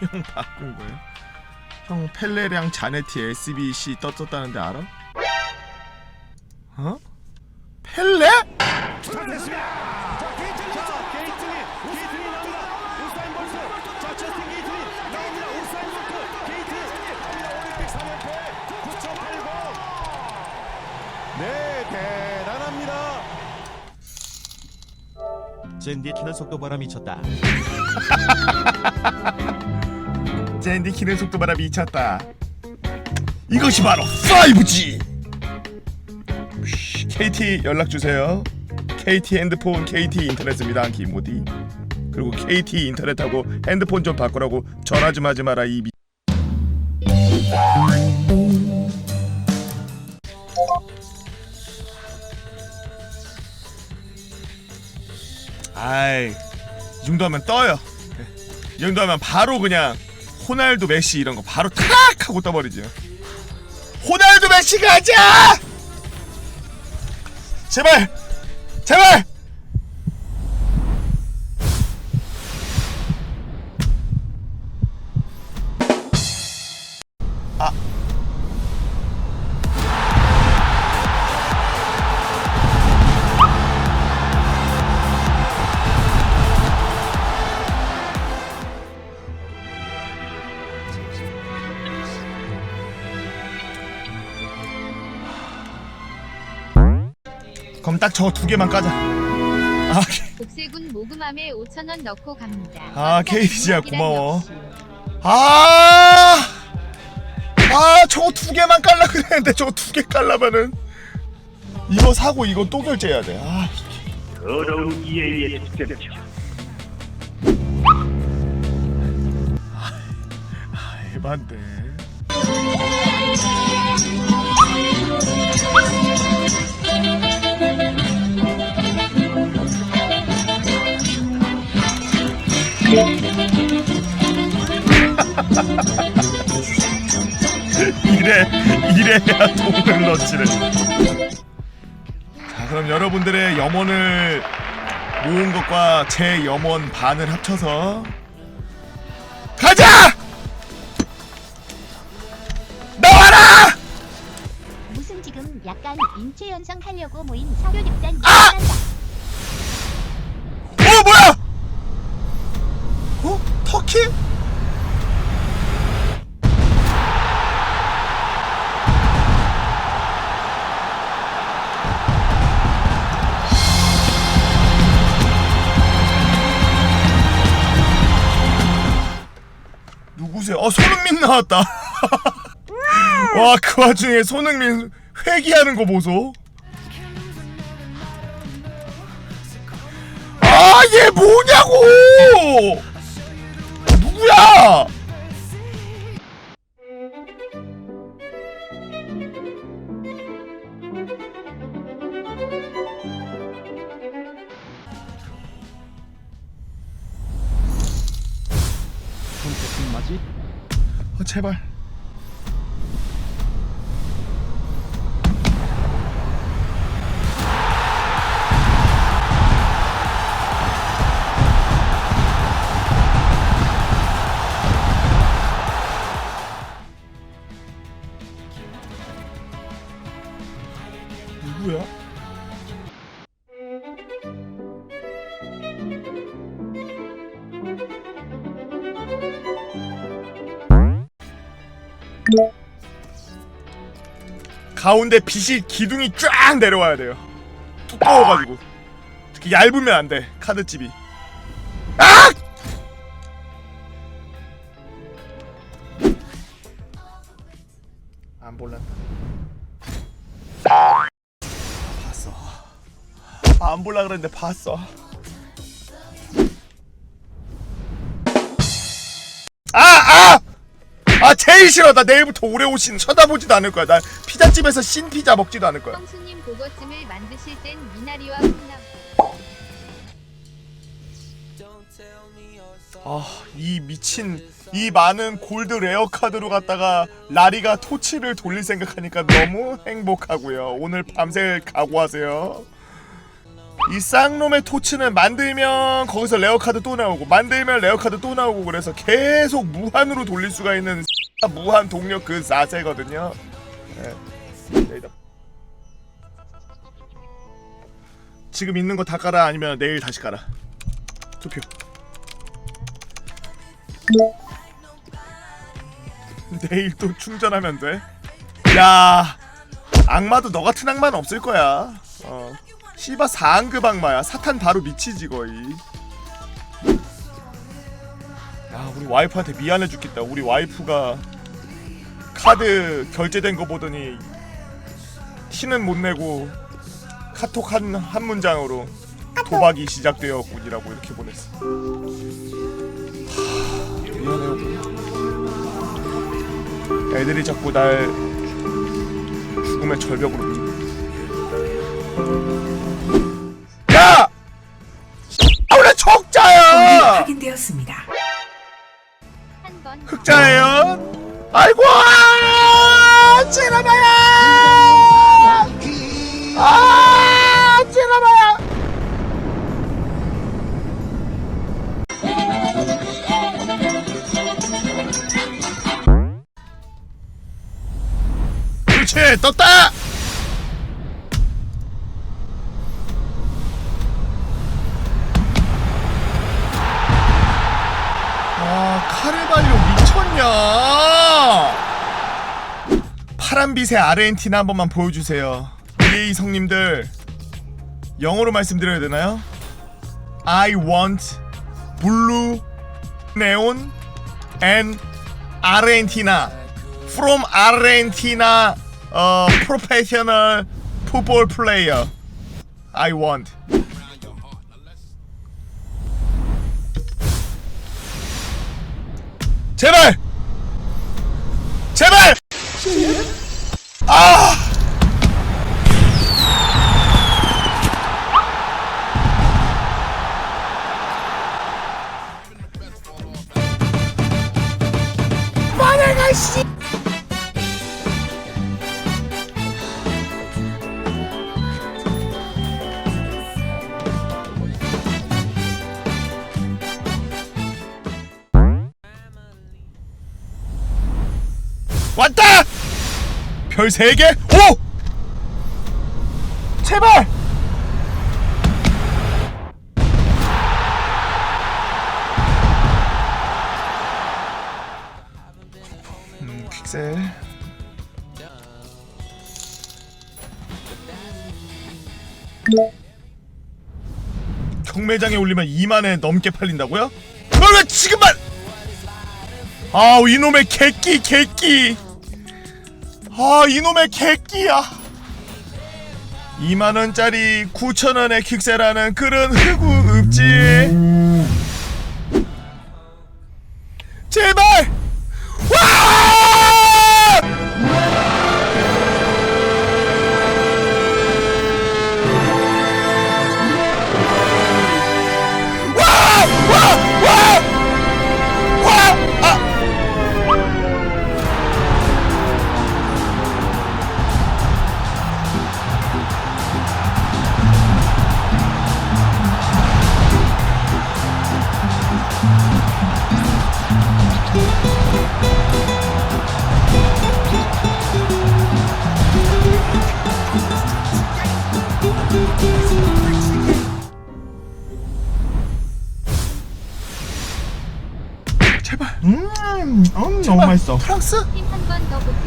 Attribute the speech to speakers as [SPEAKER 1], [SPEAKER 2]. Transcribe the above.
[SPEAKER 1] 형 바꾼 거예요? 형 펠레랑 자네티 SBC 떴었다는데 알아? 어? 펠레?
[SPEAKER 2] 자, 됐습니다. 자, 게이틀리. 자, 게이틀리. 게이틀리 나옵니다. 우사인 볼트. 자, 저스틴 게이틀리 나옵니다. 우사인 볼트. 게이틀리. 올림픽 3연패 9.80. 네, 대단합니다.
[SPEAKER 3] 젠디 키는 속도 바람 미쳤다.
[SPEAKER 1] 젠디 키는 속도바람 미쳤다. 이것이 바로 5G KT 연락 주세요. KT 핸드폰 KT 인터넷입니다 김모디. 그리고 KT 인터넷하고 핸드폰 좀 바꾸라고 전화 좀 하지 마라 이 미... 아이 이 정도 하면 떠요. 이 정도 하면 바로 그냥 호날두 메시 이런 거 바로 탁 하고 떠버리죠. 호날두 메시 가자! 제발! 제발 그럼 딱 저 두 개만 까자 아,
[SPEAKER 4] 복세군 모금함에 5천 원 넣고 갑니다.
[SPEAKER 1] 아, 케이지야, 고마워. 아, 아, 저거 두 개만 깔라 그랬는데 저거 두 개 깔라면은 이거 사고 이거 또 결제해야 돼. 아,
[SPEAKER 5] 더러운 이에 축제죠.
[SPEAKER 1] 에반데. 이래 이래야 돈을 넣지를. 자 그럼 여러분들의 염원을 모은 것과 제 염원 반을 합쳐서 가자! 나와라!
[SPEAKER 6] 무슨 지금 약간 인체 연상 하려고 모인 사교육장
[SPEAKER 1] 아!
[SPEAKER 6] 어
[SPEAKER 1] 뭐야? 어? 터키? 누구세요? 어 손흥민 나왔다. 와 그 와중에 손흥민 회귀하는 거 보소. 아, 얘 뭐냐고! 누구야? 제발. 가운데 빛이 기둥이 쫙 내려와야 돼요. 두꺼워가지고 특히 얇으면 안 돼. 카드집이. 아! 안 볼란다. 봤어. 안 볼라 그랬는데 봤어. 아 제일 싫어. 나 내일부터 오레오신 쳐다보지도 않을 거야. 나 피자집에서 신 피자 먹지도 않을 거야.
[SPEAKER 4] 형수님 그것쯤을 만드실 땐 미나리와 콩나물.
[SPEAKER 1] 아 이 미친 이 많은 골드 레어 카드로 갖다가 라리가 토치를 돌릴 생각하니까 너무 행복하고요. 오늘 밤새 각오하세요. 이 쌍놈의 토치는 만들면 거기서 레어 카드 또 나오고 만들면 레어 카드 또 나오고 그래서 계속 무한으로 돌릴 수가 있는 무한 동력 그 4세거든요. 네. 지금 있는 거 다 깔아 아니면 내일 다시 깔아. 투표. 내일 또 충전하면 돼. 야, 악마도 너 같은 악마는 없을 거야. 어. 씨바 4안급 악마야. 사탄 바로 미치지 거의. 야, 우리 와이프한테 미안해 죽겠다. 우리 와이프가 카드 결제된 거 보더니 티는 못 내고 카톡 한, 한 문장으로 도박이 시작되었군이라고 이렇게 보냈어. 하, 미안해요. 애들이 자꾸 날 죽음의 절벽으로 밀고. 야! 아, 원래 적자야!
[SPEAKER 7] 확인되었습니다.
[SPEAKER 1] 흑자예요? 아이고! 찌라마야! 아! 찌라마야! 그렇지! 떴다! 파란빛의 아르헨티나 한 번만 보여주세요. EA 성님들 영어로 말씀드려야 되나요? I want blue neon and Argentina from Argentina uh, professional football player. I want. 제발! 아! 마네가 씨! 왔다! 별 3개? 오! 제발! 음, 퀵셀 경매장에 올리면 2만에 넘게 팔린다고요? 그걸 왜 지금만 아우 이놈의 개끼 개끼 아 이놈의 개끼야. 2만원짜리 9천원의 퀵세라는 그런 흑우 읍지 너무 맛있어. 프랑스?
[SPEAKER 4] 팀한번더 보태요